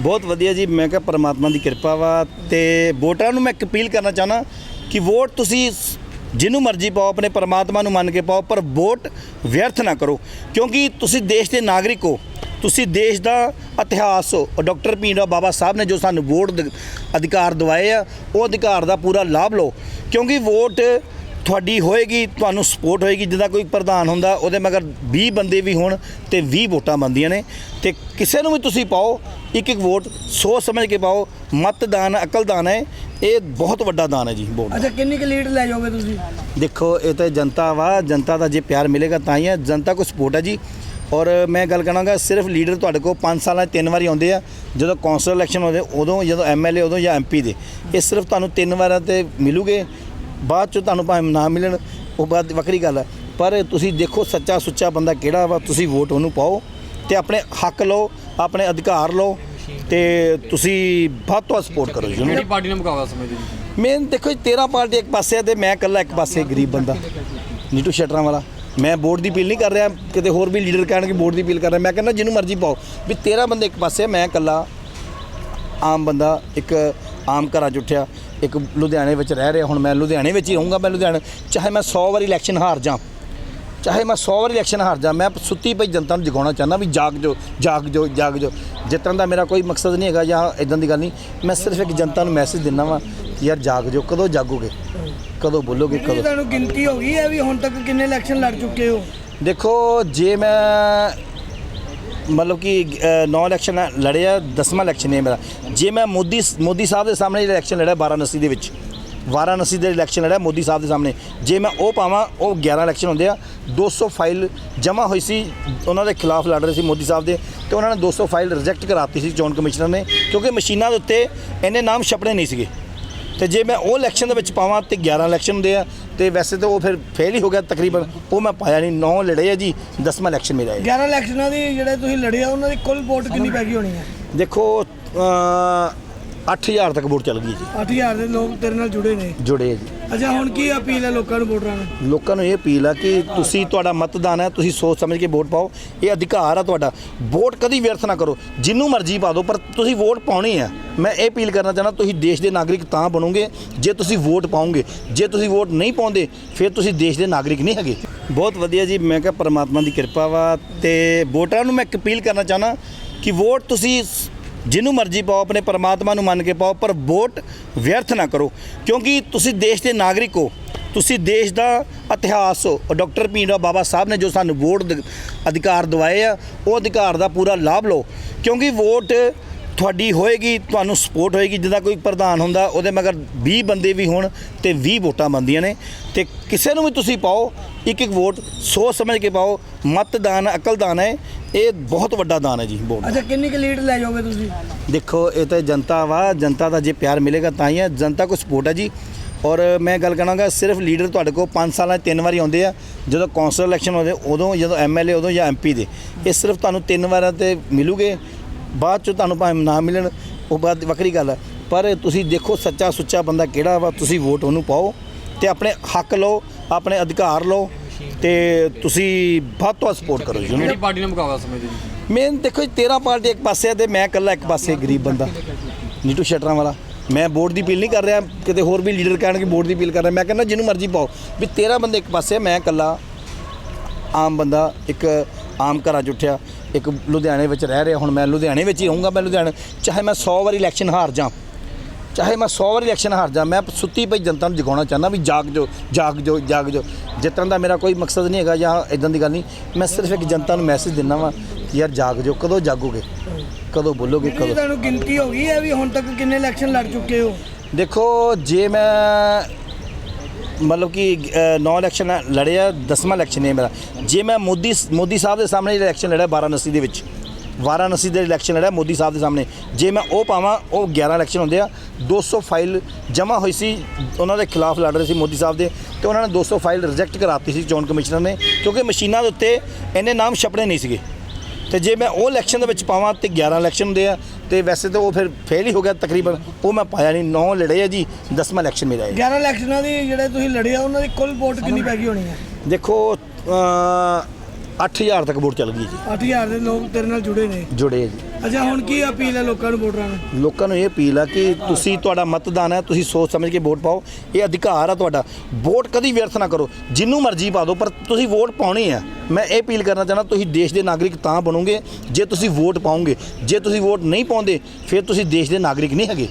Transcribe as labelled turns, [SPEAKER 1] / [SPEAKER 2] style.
[SPEAKER 1] ਬਹੁਤ ਵਧੀਆ ਜੀ, ਮੈਂ ਕਿਹਾ ਪਰਮਾਤਮਾ ਦੀ ਕਿਰਪਾ ਵਾ ਤੇ ਵੋਟਰਾਂ ਨੂੰ ਮੈਂ ਇੱਕ ਅਪੀਲ ਕਰਨਾ ਚਾਹਨਾ ਕਿ ਵੋਟ ਤੁਸੀਂ ਜਿਹਨੂੰ ਮਰਜ਼ੀ ਪਾਓ, ਆਪਣੇ ਪਰਮਾਤਮਾ ਨੂੰ ਮੰਨ ਕੇ ਪਾਓ, ਪਰ ਵੋਟ ਵਿਅਰਥ ਨਾ ਕਰੋ। ਕਿਉਂਕਿ ਤੁਸੀਂ ਦੇਸ਼ ਦੇ ਨਾਗਰਿਕ ਹੋ, ਤੁਸੀਂ ਦੇਸ਼ ਦਾ ਇਤਿਹਾਸ ਹੋ। ਡਾਕਟਰ ਭੀਮਰਾਓ ਬਾਬਾ ਸਾਹਿਬ ਨੇ ਜੋ ਸਾਨੂੰ ਵੋਟ ਅਧਿਕਾਰ ਦਿਵਾਏ ਆ, ਉਹ ਅਧਿਕਾਰ ਦਾ ਪੂਰਾ ਲਾਭ ਲਓ। ਕਿਉਂਕਿ ਵੋਟ ਤੁਹਾਡੀ ਹੋਏਗੀ ਤੁਹਾਨੂੰ ਸਪੋਰਟ ਹੋਏਗੀ ਜਿੱਦਾਂ ਕੋਈ ਪ੍ਰਧਾਨ ਹੁੰਦਾ ਉਹਦੇ ਮਗਰ 20 ਬੰਦੇ ਵੀ ਹੋਣ ਤੇ 20 ਵੋਟਾਂ ਬੰਦੀਆਂ ਨੇ। ਤੇ ਕਿਸੇ ਨੂੰ ਵੀ ਤੁਸੀਂ ਪਾਓ ਇੱਕ ਇੱਕ ਵੋਟ ਸੋਚ ਸਮਝ ਕੇ ਪਾਓ ਮਤਦਾਨ ਅਕਲਦਾਨ ਹੈ ਇਹ ਬਹੁਤ ਵੱਡਾ ਦਾਨ ਹੈ ਜੀ ਵੋਟ
[SPEAKER 2] ਅੱਛਾ ਕਿੰਨੀ ਕੁ ਲੀਡ ਲੈ ਜਾਓਗੇ ਤੁਸੀਂ?
[SPEAKER 1] ਦੇਖੋ ਇਹ ਤਾਂ ਜਨਤਾ ਵਾ ਜਨਤਾ ਦਾ ਜੇ ਪਿਆਰ ਮਿਲੇਗਾ ਤਾਂ ਹੀ ਹੈ ਜਨਤਾ ਕੋ ਸਪੋਰਟ ਹੈ ਜੀ। ਔਰ ਮੈਂ ਗੱਲ ਕਰਾਂਗਾ ਸਿਰਫ ਲੀਡਰ ਤੁਹਾਡੇ ਕੋਲ 5 ਸਾਲਾਂ 'ਚ ਤਿੰਨ ਵਾਰੀ ਆਉਂਦੇ ਆ ਜਦੋਂ ਕੌਂਸਲ ਇਲੈਕਸ਼ਨ ਹੁੰਦੇ ਉਦੋਂ ਜਦੋਂ ਐਮਐਲਏ ਉਦੋਂ ਜਾਂ ਐਮਪੀ ਦੇ ਇਹ ਸਿਰਫ ਤੁਹਾਨੂੰ ਤਿੰਨ ਵਾਰਾਂ ਤੇ ਮਿਲੂਗੇ। ਬਾਅਦ ਚ ਤੁਹਾਨੂੰ ਭਾਵੇਂ ਨਾ ਮਿਲਣ ਉਹ ਬਾਅਦ ਵੱਖਰੀ ਗੱਲ ਹੈ। ਪਰ ਤੁਸੀਂ ਦੇਖੋ ਸੱਚਾ ਸੁੱਚਾ ਬੰਦਾ ਕਿਹੜਾ ਵਾ ਤੁਸੀਂ ਵੋਟ ਉਹਨੂੰ ਪਾਓ ਤੇ ਆਪਣੇ ਹੱਕ ਲਓ ਆਪਣੇ ਅਧਿਕਾਰ ਲਓ ਤੇ ਤੁਸੀਂ ਵੱਧ ਤੋਂ ਵੱਧ ਸਪੋਰਟ ਕਰੋ ਜੀ
[SPEAKER 3] ਕਿਹੜੀ ਪਾਰਟੀ ਨਾਲ ਮੁਕਾਬਲਾ ਸਮਝਦੇ ਜੀ?
[SPEAKER 1] ਮੇਨ ਦੇਖੋ ਜੀ 13 ਪਾਰਟੀ ਇੱਕ ਪਾਸੇ ਤੇ ਮੈਂ ਇਕੱਲਾ ਇੱਕ ਪਾਸੇ ਗਰੀਬ ਬੰਦਾ। ਨੀਟੂ ਸ਼ਟਰਾਂ ਵਾਲਾ। ਮੈਂ ਵੋਟ ਦੀ ਅਪੀਲ ਨਹੀਂ ਕਰ ਰਿਹਾ ਕਿਤੇ ਹੋਰ ਵੀ ਲੀਡਰ ਕਹਿਣਗੇ ਵੋਟ ਦੀ ਅਪੀਲ ਕਰ ਰਿਹਾ। ਮੈਂ ਕਹਿੰਦਾ ਜਿਹਨੂੰ ਮਰਜ਼ੀ ਪਾਓ ਵੀ 13 ਬੰਦੇ ਇੱਕ ਪਾਸੇ ਮੈਂ ਇਕੱਲਾ ਆਮ ਬੰਦਾ ਇੱਕ ਆਮ ਘਰਾਂ 'ਚ ਉੱਠਿਆ। ਇੱਕ ਲੁਧਿਆਣੇ ਵਿੱਚ ਰਹਿ ਰਿਹਾ ਹੁਣ ਮੈਂ ਲੁਧਿਆਣੇ ਵਿੱਚ ਹੀ ਰਹੂੰਗਾ ਮੈਂ ਲੁਧਿਆਣੇ ਚਾਹੇ ਮੈਂ 100 ਵਾਰੀ ਇਲੈਕਸ਼ਨ ਹਾਰ ਜਾ ਚਾਹੇ ਮੈਂ 100 ਵਾਰੀ ਇਲੈਕਸ਼ਨ ਹਾਰ ਜਾ ਮੈਂ ਸੁੱਤੀ ਪਈ ਜਨਤਾ ਨੂੰ ਜਗਾਉਣਾ ਚਾਹੁੰਦਾ ਵੀ ਜਾਗ ਜੋ ਜਾਗ ਜੋ ਜਾਗ ਜੋ ਜਿੱਤਣ ਦਾ ਮੇਰਾ ਕੋਈ ਮਕਸਦ ਨਹੀਂ ਹੈਗਾ ਜਾਂ ਇਦਾਂ ਦੀ ਗੱਲ ਨਹੀਂ ਮੈਂ ਸਿਰਫ ਇੱਕ ਜਨਤਾ ਨੂੰ ਮੈਸੇਜ ਦਿੰਦਾ ਵਾਂ ਕਿ ਯਾਰ ਜਾਗ ਜੋ ਕਦੋਂ ਜਾਗੋਗੇ? ਕਦੋਂ ਬੋਲੋਗੇ ਕਦੋਂ?
[SPEAKER 2] ਤੁਹਾਨੂੰ ਗਿਣਤੀ ਹੋ ਗਈ ਹੈ ਵੀ ਹੁਣ ਤੱਕ ਕਿੰਨੇ ਇਲੈਕਸ਼ਨ ਲੜ ਚੁੱਕੇ ਹੋ?
[SPEAKER 1] ਦੇਖੋ ਜੇ ਮੈਂ ਮਤਲਬ ਕਿ ਨੌ ਇਲੈਕਸ਼ਨ ਲੜਿਆ 10ਵਾਂ ਇਲੈਕਸ਼ਨ ਹੈ ਮੇਰਾ। ਜੇ ਮੈਂ ਮੋਦੀ ਮੋਦੀ ਸਾਹਿਬ ਦੇ ਸਾਹਮਣੇ ਇਲੈਕਸ਼ਨ ਲੜਿਆ ਵਾਰਾਣਸੀ ਦੇ ਵਿੱਚ, ਵਾਰਾਣਸੀ ਦੇ ਇਲੈਕਸ਼ਨ ਲੜਿਆ ਮੋਦੀ ਸਾਹਿਬ ਦੇ ਸਾਹਮਣੇ, ਜੇ ਮੈਂ ਉਹ ਪਾਵਾਂ, ਉਹ 11 ਇਲੈਕਸ਼ਨ ਹੁੰਦੇ ਆ 200 ਫਾਈਲ ਜਮ੍ਹਾਂ ਹੋਈ ਸੀ, ਉਹਨਾਂ ਦੇ ਖਿਲਾਫ ਲੜ ਰਹੇ ਸੀ ਮੋਦੀ ਸਾਹਿਬ ਦੇ, ਤੇ ਉਹਨਾਂ ਨੇ 200 ਫਾਈਲ ਰਿਜੈਕਟ ਕਰਾਤੀ ਸੀ ਚੋਣ ਕਮਿਸ਼ਨਰ ਨੇ, ਕਿਉਂਕਿ ਮਸ਼ੀਨਾਂ ਦੇ ਉੱਤੇ ਇੰਨੇ ਨਾਮ ਛਪਣੇ ਨਹੀਂ ਸੀਗੇ। ਤੇ ਜੇ ਮੈਂ ਉਹ ਇਲੈਕਸ਼ਨ ਦੇ ਵਿੱਚ ਪਾਵਾਂ ਤੇ 11 ਇਲੈਕਸ਼ਨ ਹੁੰਦੇ ਆ ਤੇ ਵੈਸੇ ਤਾਂ ਉਹ ਫਿਰ ਫੇਲ ਹੀ ਹੋ ਗਿਆ ਤਕਰੀਬਨ। ਉਹ ਮੈਂ ਪਾਇਆ ਨਹੀਂ 9 ਲੜੇ ਆ ਜੀ 10ਵਾਂ ਇਲੈਕਸ਼ਨ ਮੇਰਾ ਹੈ
[SPEAKER 2] 11 ਇਲੈਕਸ਼ਨਾਂ ਦੀ ਜਿਹੜੇ ਤੁਸੀਂ ਲੜੇ ਆ ਉਹਨਾਂ ਦੀ ਕੁੱਲ ਵੋਟ ਕਿੰਨੀ ਪੈ ਗਈ ਹੋਣੀ ਹੈ
[SPEAKER 1] ਦੇਖੋ ਅ 8000 ਤੱਕ ਵੋਟ ਚੱਲ ਗਈ ਜੀ।
[SPEAKER 2] 8000 ਦੇ ਲੋਕ ਤੇਰੇ ਨਾਲ ਜੁੜੇ ਨੇ।
[SPEAKER 1] ਜੁੜੇ ਆ ਜੀ।
[SPEAKER 2] ਅੱਛਾ ਹੁਣ ਕੀ ਅਪੀਲ ਹੈ ਲੋਕਾਂ ਨੂੰ ਵੋਟਰਾਂ ਨੂੰ?
[SPEAKER 1] ਲੋਕਾਂ ਨੂੰ ਇਹ ਅਪੀਲ ਆ ਕਿ ਤੁਸੀਂ ਤੁਹਾਡਾ ਮਤਦਾਨ ਹੈ ਤੁਸੀਂ ਸੋਚ ਸਮਝ ਕੇ ਵੋਟ ਪਾਓ। ਇਹ ਅਧਿਕਾਰ ਆ ਤੁਹਾਡਾ। ਵੋਟ ਕਦੀ ਵਿਅਰਥ ਨਾ ਕਰੋ। ਜਿੰਨੂੰ ਮਰਜ਼ੀ ਪਾ ਦਿਓ ਪਰ ਤੁਸੀਂ ਵੋਟ ਪਾਉਣੀ ਆ ਮੈਂ ਇਹ ਅਪੀਲ ਕਰਨਾ ਚਾਹੁੰਦਾ ਤੁਸੀਂ ਦੇਸ਼ ਦੇ ਨਾਗਰਿਕ ਤਾਂ ਬਣੋਗੇ ਜੇ ਤੁਸੀਂ ਵੋਟ ਪਾਓਗੇ। ਜੇ ਤੁਸੀਂ ਵੋਟ ਨਹੀਂ ਪਾਉਂਦੇ ਫਿਰ ਤੁਸੀਂ ਦੇਸ਼ ਦੇ ਨਾਗਰਿਕ ਨਹੀਂ ਹੈਗੇ। ਬਹੁਤ ਵਧੀਆ ਜੀ ਮੈਂ ਕਿਹਾ ਪਰਮਾਤਮਾ ਦੀ ਕਿਰਪਾ ਵਾ ਤੇ ਵੋਟਰਾਂ ਨੂੰ ਮੈਂ ਇੱਕ ਅਪੀਲ ਕਰਨਾ ਚਾਹੁੰਦਾ ਕਿ ਵੋਟ ਤੁਸੀਂ ਜਿਹਨੂੰ ਮਰਜ਼ੀ ਪਾਓ, ਆਪਣੇ ਪਰਮਾਤਮਾ ਨੂੰ ਮੰਨ ਕੇ ਪਾਓ, ਪਰ ਵੋਟ ਵਿਅਰਥ ਨਾ ਕਰੋ। ਕਿਉਂਕਿ ਤੁਸੀਂ ਦੇਸ਼ ਦੇ ਨਾਗਰਿਕ ਹੋ, ਤੁਸੀਂ ਦੇਸ਼ ਦਾ ਇਤਿਹਾਸ ਹੋ। ਡਾਕਟਰ ਭੀਮਰਾਓ ਬਾਬਾ ਸਾਹਿਬ ਨੇ ਜੋ ਸਾਨੂੰ ਵੋਟ ਅਧਿਕਾਰ ਦਵਾਏ ਆ, ਉਹ ਅਧਿਕਾਰ ਦਾ ਪੂਰਾ ਲਾਭ ਲਓ। ਕਿਉਂਕਿ ਵੋਟ ਤੁਹਾਡੀ ਹੋਏਗੀ, ਤੁਹਾਨੂੰ ਸਪੋਰਟ ਹੋਏਗੀ। ਜਿੱਦਾਂ ਕੋਈ ਪ੍ਰਧਾਨ ਹੁੰਦਾ, ਉਹਦੇ ਮਗਰ 20 ਬੰਦੇ ਵੀ ਹੋਣ ਤੇ 20 ਵੋਟਾਂ ਬੰਦੀਆਂ ਨੇ। ਤੇ ਕਿਸੇ ਨੂੰ ਵੀ ਤੁਸੀਂ ਪਾਓ ਇੱਕ ਇੱਕ ਵੋਟ ਸੋਚ ਸਮਝ ਕੇ ਪਾਓ। ਮਤਦਾਨ ਅਕਲਦਾਨ ਹੈ। ਇਹ ਬਹੁਤ ਵੱਡਾ ਦਾਨ ਹੈ ਜੀ ਵੋਟ
[SPEAKER 2] ਅੱਛਾ ਕਿੰਨੀ ਕੁ ਲੀਡ ਲੈ ਜਾਓਗੇ ਤੁਸੀਂ?
[SPEAKER 1] ਦੇਖੋ ਇਹ ਤਾਂ ਜਨਤਾ ਵਾ ਜਨਤਾ ਦਾ ਜੇ ਪਿਆਰ ਮਿਲੇਗਾ ਤਾਂ ਹੀ ਹੈ ਜਨਤਾ ਕੋ ਸਪੋਰਟ ਹੈ ਜੀ। ਔਰ ਮੈਂ ਗੱਲ ਕਰਾਂਗਾ ਸਿਰਫ ਲੀਡਰ ਤੁਹਾਡੇ ਕੋਲ 5 ਸਾਲਾਂ 'ਚ ਤਿੰਨ ਵਾਰੀ ਆਉਂਦੇ ਆ ਜਦੋਂ ਕੌਂਸਲ ਇਲੈਕਸ਼ਨ ਹੁੰਦੇ ਉਦੋਂ ਜਦੋਂ ਐਮਐਲਏ ਉਦੋਂ ਜਾਂ ਐਮਪੀ ਦੇ। ਇਹ ਸਿਰਫ ਤੁਹਾਨੂੰ ਤਿੰਨ ਵਾਰਾਂ ਤੇ ਮਿਲੂਗੇ ਬਾਅਦ ਚ ਤੁਹਾਨੂੰ ਭਾਵੇਂ ਨਾ ਮਿਲਣ ਉਹ ਬਾਅਦ ਵੱਖਰੀ ਗੱਲ ਹੈ। ਪਰ ਤੁਸੀਂ ਦੇਖੋ ਸੱਚਾ ਸੁੱਚਾ ਬੰਦਾ ਕਿਹੜਾ ਵਾ ਤੁਸੀਂ ਵੋਟ ਉਹਨੂੰ ਪਾਓ ਤੇ ਆਪਣੇ ਹੱਕ ਲਓ ਆਪਣੇ ਅਧਿਕਾਰ ਲਓ ਤੇ ਤੁਸੀਂ ਵੱਧ ਤੋਂ ਵੱਧ ਸਪੋਰਟ ਕਰੋ
[SPEAKER 3] ਕਿਹੜੀ ਪਾਰਟੀ ਨਾਲ ਮੁਕਾਬਲਾ ਸਮਝਦੇ ਜੀ?
[SPEAKER 1] ਮੇਨ ਦੇਖੋ ਜੀ 13 ਪਾਰਟੀ ਇੱਕ ਪਾਸੇ ਆ ਤੇ ਮੈਂ ਇਕੱਲਾ ਇੱਕ ਪਾਸੇ ਗਰੀਬ ਬੰਦਾ। ਨੀਟੂ ਸ਼ਟਰਾਂ ਵਾਲਾ। ਮੈਂ ਵੋਟ ਦੀ ਅਪੀਲ ਨਹੀਂ ਕਰ ਰਿਹਾ ਕਿਤੇ ਹੋਰ ਵੀ ਲੀਡਰ ਕਹਿਣਗੇ ਵੋਟ ਦੀ ਅਪੀਲ ਕਰ ਰਿਹਾ। ਮੈਂ ਕਹਿੰਦਾ ਜਿਹਨੂੰ ਮਰਜ਼ੀ ਪਾਓ। ਵੀ 13 ਬੰਦੇ ਇੱਕ ਪਾਸੇ ਆ, ਮੈਂ ਇਕੱਲਾ ਆਮ ਬੰਦਾ ਇੱਕ ਆਮ ਘਰਾਂ 'ਚ ਉੱਠਿਆ ਇੱਕ ਲੁਧਿਆਣੇ ਵਿੱਚ ਰਹਿ ਰਿਹਾ। ਹੁਣ ਮੈਂ ਲੁਧਿਆਣੇ ਵਿੱਚ ਹੀ ਰਹੂੰਗਾ ਮੈਂ ਲੁਧਿਆਣੇ ਚਾਹੇ ਮੈਂ 100 ਵਾਰੀ ਇਲੈਕਸ਼ਨ ਹਾਰ ਜਾ ਚਾਹੇ ਮੈਂ 100 ਵਾਰੀ ਇਲੈਕਸ਼ਨ ਹਾਰ ਜਾ ਮੈਂ ਸੁੱਤੀ ਪਈ ਜਨਤਾ ਨੂੰ ਜਗਾਉਣਾ ਚਾਹੁੰਦਾ ਵੀ ਜਾਗ ਜੋ ਜਾਗ ਜੋ ਜਾਗ ਜੋ ਜਿੱਤਣ ਦਾ ਮੇਰਾ ਕੋਈ ਮਕਸਦ ਨਹੀਂ ਹੈਗਾ ਜਾਂ ਇਦਾਂ ਦੀ ਗੱਲ ਨਹੀਂ। ਮੈਂ ਸਿਰਫ ਇੱਕ ਜਨਤਾ ਨੂੰ ਮੈਸੇਜ ਦਿੰਦਾ ਵਾਂ ਕਿ ਯਾਰ ਜਾਗ ਜੋ ਕਦੋਂ ਜਾਗੋਗੇ? ਕਦੋਂ ਬੋਲੋਗੇ ਕਦੋਂ?
[SPEAKER 2] ਤੁਹਾਨੂੰ ਗਿਣਤੀ ਹੋ ਗਈ ਹੈ ਵੀ ਹੁਣ ਤੱਕ ਕਿੰਨੇ ਇਲੈਕਸ਼ਨ ਲੜ ਚੁੱਕੇ ਹੋ?
[SPEAKER 1] ਦੇਖੋ ਜੇ ਮੈਂ ਮਤਲਬ ਕਿ 9 ਇਲੈਕਸ਼ਨ ਲੜਿਆ 10ਵਾਂ ਇਲੈਕਸ਼ਨ ਹੈ ਮੇਰਾ। ਜੇ ਮੈਂ ਮੋਦੀ ਮੋਦੀ ਸਾਹਿਬ ਦੇ ਸਾਹਮਣੇ ਇਲੈਕਸ਼ਨ ਲੜਿਆ ਵਾਰਾਣਸੀ ਦੇ ਵਿੱਚ ਵਾਰਾਣਸੀ ਦੇ ਇਲੈਕਸ਼ਨ ਲੜਿਆ ਮੋਦੀ ਸਾਹਿਬ ਦੇ ਸਾਹਮਣੇ। ਜੇ ਮੈਂ ਉਹ ਪਾਵਾਂ ਉਹ 11 ਇਲੈਕਸ਼ਨ ਹੁੰਦੇ ਆ। 200 ਫਾਈਲ ਜਮ੍ਹਾਂ ਹੋਈ ਸੀ ਉਹਨਾਂ ਦੇ ਖਿਲਾਫ ਲੜ ਰਹੇ ਸੀ ਮੋਦੀ ਸਾਹਿਬ ਦੇ ਤੇ ਉਹਨਾਂ ਨੇ 200 ਫਾਈਲ ਰਿਜੈਕਟ ਕਰਾਤੀ ਸੀ ਚੋਣ ਕਮਿਸ਼ਨਰ ਨੇ ਕਿਉਂਕਿ ਮਸ਼ੀਨਾਂ ਦੇ ਉੱਤੇ ਇੰਨੇ ਨਾਮ ਛਪਣੇ ਨਹੀਂ ਸੀਗੇ। ਤੇ ਜੇ ਮੈਂ ਉਹ ਇਲੈਕਸ਼ਨ ਦੇ ਵਿੱਚ ਪਾਵਾਂ ਤੇ 11 ਇਲੈਕਸ਼ਨ ਹੁੰਦੇ ਆ ਤੇ ਵੈਸੇ ਤਾਂ ਉਹ ਫਿਰ ਫੇਲ ਹੀ ਹੋ ਗਿਆ ਤਕਰੀਬਨ ਉਹ ਮੈਂ ਪਾਇਆ ਨਹੀਂ 9 ਲੜੇ ਆ ਜੀ 10ਵਾਂ ਇਲੈਕਸ਼ਨ ਮੇਰਾ ਹੈ
[SPEAKER 2] 11 ਇਲੈਕਸ਼ਨਾਂ ਦੀ ਜਿਹੜੇ ਤੁਸੀਂ ਲੜੇ ਆ ਉਹਨਾਂ ਦੀ ਕੁੱਲ ਵੋਟ ਕਿੰਨੀ ਪੈ ਗਈ ਹੋਣੀ ਹੈ
[SPEAKER 1] ਦੇਖੋ 8000 ਤੱਕ ਵੋਟ ਚੱਲ ਗਈ ਜੀ।
[SPEAKER 2] 8000 ਦੇ ਲੋਕ ਤੇਰੇ ਨਾਲ ਜੁੜੇ ਨੇ?
[SPEAKER 1] ਜੁੜੇ ਆ ਜੀ।
[SPEAKER 2] ਅੱਛਾ ਹੁਣ ਕੀ ਅਪੀਲ ਹੈ ਲੋਕਾਂ ਨੂੰ ਵੋਟਰਾਂ ਨੂੰ?
[SPEAKER 1] ਲੋਕਾਂ ਨੂੰ ਇਹ ਅਪੀਲ ਆ ਕਿ ਤੁਸੀਂ ਤੁਹਾਡਾ ਮਤਦਾਨ ਹੈ ਤੁਸੀਂ ਸੋਚ ਸਮਝ ਕੇ ਵੋਟ ਪਾਓ। ਇਹ ਅਧਿਕਾਰ ਆ ਤੁਹਾਡਾ। ਵੋਟ ਕਦੀ ਵਿਅਰਥ ਨਾ ਕਰੋ। ਜਿੰਨੂੰ ਮਰਜ਼ੀ ਪਾ ਦਿਓ ਪਰ ਤੁਸੀਂ ਵੋਟ ਪਾਉਣੀ ਆ ਮੈਂ ਇਹ ਅਪੀਲ ਕਰਨਾ ਚਾਹੁੰਦਾ ਤੁਸੀਂ ਦੇਸ਼ ਦੇ ਨਾਗਰਿਕ ਤਾਂ ਬਣੋਗੇ ਜੇ ਤੁਸੀਂ ਵੋਟ ਪਾਓਗੇ। ਜੇ ਤੁਸੀਂ ਵੋਟ ਨਹੀਂ ਪਾਉਂਦੇ ਫਿਰ ਤੁਸੀਂ ਦੇਸ਼ ਦੇ ਨਾਗਰਿਕ ਨਹੀਂ ਹੈਗੇ।